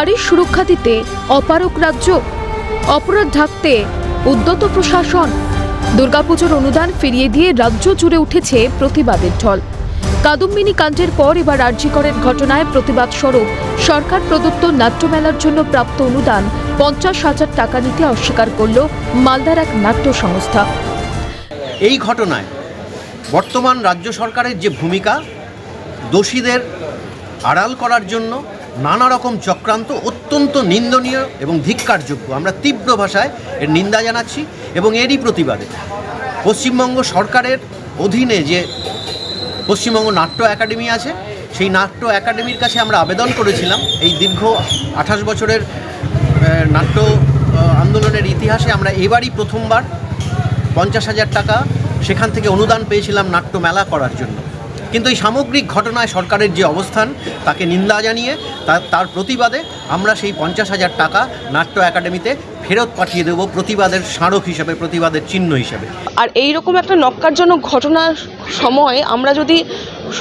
নারীর সুরক্ষা দিতে অপারক রাজ্য, অপরাধ ঢাকতে উদ্যত প্রশাসন। দুর্গাপুজোর অনুদান ফিরিয়ে দিয়ে রাজ্য জুড়ে উঠেছে প্রতিবাদের ঢল। কাদম্বিনী কাণ্ডের পর এবার আর্যিকরের ঘটনায় প্রতিবাদ স্বরূপ সরকার প্রদত্ত নাট্যমেলার জন্য প্রাপ্ত অনুদান পঞ্চাশ হাজার টাকা নিতে অস্বীকার করল মালদার এক নাট্য সংস্থা এই ঘটনায় বর্তমান রাজ্য সরকারের যে ভূমিকা, দোষীদের আড়াল করার জন্য নানা রকম চক্রান্ত অত্যন্ত নিন্দনীয় এবং ধিক্কারযোগ্য। আমরা তীব্র ভাষায় এর নিন্দা জানাচ্ছি এবং এরই প্রতিবাদে। পশ্চিমবঙ্গ সরকারের অধীনে যে পশ্চিমবঙ্গ নাট্য একাডেমি আছে, সেই নাট্য একাডেমির কাছে আমরা আবেদন করেছিলাম। এই দীর্ঘ আঠাশ বছরের নাট্য আন্দোলনের ইতিহাসে আমরা এবারই প্রথমবার পঞ্চাশ হাজার টাকা সেখান থেকে অনুদান পেয়েছিলাম নাট্য মেলা করার জন্য। কিন্তু এই সামগ্রিক ঘটনায় সরকারের যে অবস্থান তাকে নিন্দা জানিয়ে তার তার প্রতিবাদে আমরা সেই পঞ্চাশ হাজার টাকা নাট্য একাডেমিতে ফেরত পাঠিয়ে দেবো প্রতিবাদের স্মারক হিসেবে প্রতিবাদের চিহ্ন হিসেবে। আর এই রকম একটা নক্কারজনক ঘটনার সময় আমরা যদি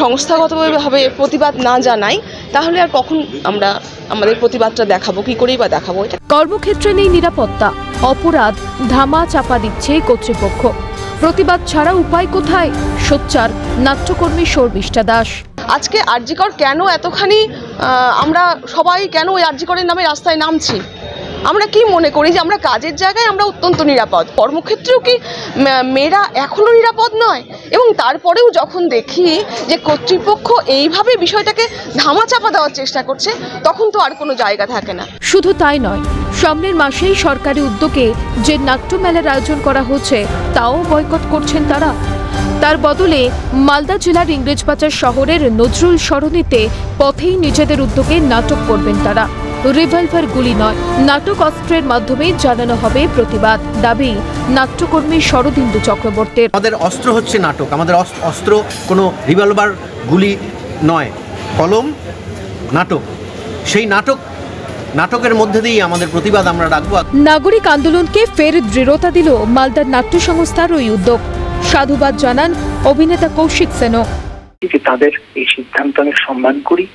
সংস্থাগতভাবে প্রতিবাদ না জানাই তাহলে আর কখন আমরা আমাদের প্রতিবাদটা দেখাবো কি করেই বা দেখাবো? এটা কর্মক্ষেত্রে নেই নিরাপত্তা। অপরাধ ধামা চাপা দিচ্ছে কর্তৃপক্ষ। প্রতিবাদ ছাড়া উপায় কোথায়? সোচ্চার নাট্যকর্মী শর্মিষ্ঠা দাস। আজকে আরজিকর কেন এতখানি আমরা সবাই কেন ওই আরজিকরের নামে রাস্তায় নামছি? আমরা কি মনে করি যে আমরা কাজের জায়গায় আমরা অত্যন্ত নিরাপদ? কর্মক্ষেত্রেও কি মেয়েরা এখনও নিরাপদ নয়? এবং তারপরেও যখন দেখি যে কর্তৃপক্ষ এইভাবে বিষয়টাকে ধামাচাপা দেওয়ার চেষ্টা করছে, তখন তো আর কোনো জায়গা থাকে না। শুধু তাই নয়, সামনের মাসেই সরকারি উদ্যোগে যে নাট্যমেলার আয়োজন করা হচ্ছে, তাও বয়কট করছেন তারা। তার বদলে মালদা জেলার ইংরেজবাজার শহরের নজরুল সরণিতে পথেই নিজেদের উদ্যোগে নাটক করবেন তারা। রিভলভার গুলি নয়। নাটক অস্ত্রের মাধ্যমে জানানো হবে প্রতিবাদ। দাবি নাট্যকর্মী শরদিন্দু চক্রবর্তীর। আমাদের অস্ত্র হচ্ছে নাটক। আমাদের অস্ত্র কোনো রিভলভার গুলি নয়। কলম নাটক। সেই নাটক নাটকের মধ্যে দিয়েই আমাদের প্রতিবাদ আমরা রাখব। নাগরিক আন্দোলনকে ফের দৃঢ়তা দিল মালদার নাট্য সংস্থার ওই উদ্যোগ। সাধুবাদ জানান অভিনেতা কৌশিক সেনও তাদের এই সিদ্ধান্ত আমি সম্মান করি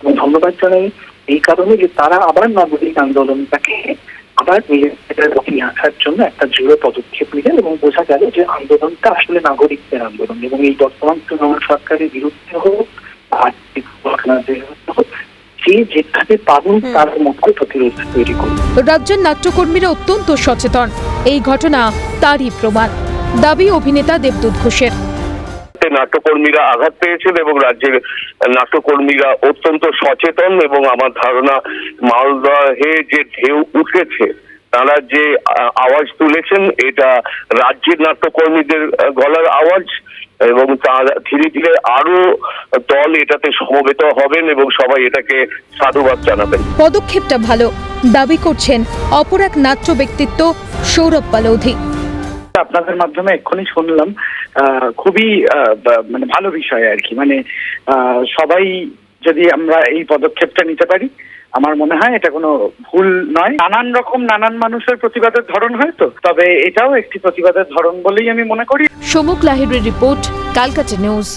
এবং ধন্যবাদ জানাই। এই কারণে যে তারা আবার নাগরিক আন্দোলনটাকে আবার নিজেদের গতি আসার জন্য একটা দৃঢ় পদক্ষেপ নিলেন এবং বোঝা গেল যে আন্দোলনটা আসলে নাগরিকদের আন্দোলন এবং এই বর্তমান তৃণমূল সরকারের বিরুদ্ধে হোক রাজ্যের নাট্যকর্মীরা অত্যন্ত সচেতন। এই ঘটনা তারই প্রমাণ। দাবি অভিনেতা দেবদূত ঘোষের। তে নাট্যকর্মীরা আঘাত পেয়েছেন এবং রাজ্যের নাট্যকর্মীরা অত্যন্ত সচেতন এবং আমার ধারণা মালদহে যে ঢেউ উঠেছে তারা যে আওয়াজ তুলেছেন এটা রাজ্যের নাট্যকর্মীদের গলার আওয়াজ এবং তারা ধীরে ধীরে আরও দল এটাতে সমবেত হবেন এবং সবাই এটাকে সাধুবাদ জানাবেন। পদক্ষেপটা ভালো দাবি করছেন অপর এক নাট্য ব্যক্তিত্ব সৌরভ পালৌধি। আপনাদের মাধ্যমে এক্ষুনি শুনলাম খুবই মানে ভালো বিষয় আর কি। মানে সবাই যদি আমরা এই পদক্ষেপটা নিতে পারি, আমার মনে হয় এটা কোনো ভুল নয়। নানান রকম নানান মানুষের প্রতিবাদের ধরন হয় তো তবে এটাও একটি প্রতিবাদের ধরন বলেই আমি মনে করি। সমুক লাহিরের রিপোর্ট, কালকাটা নিউজ।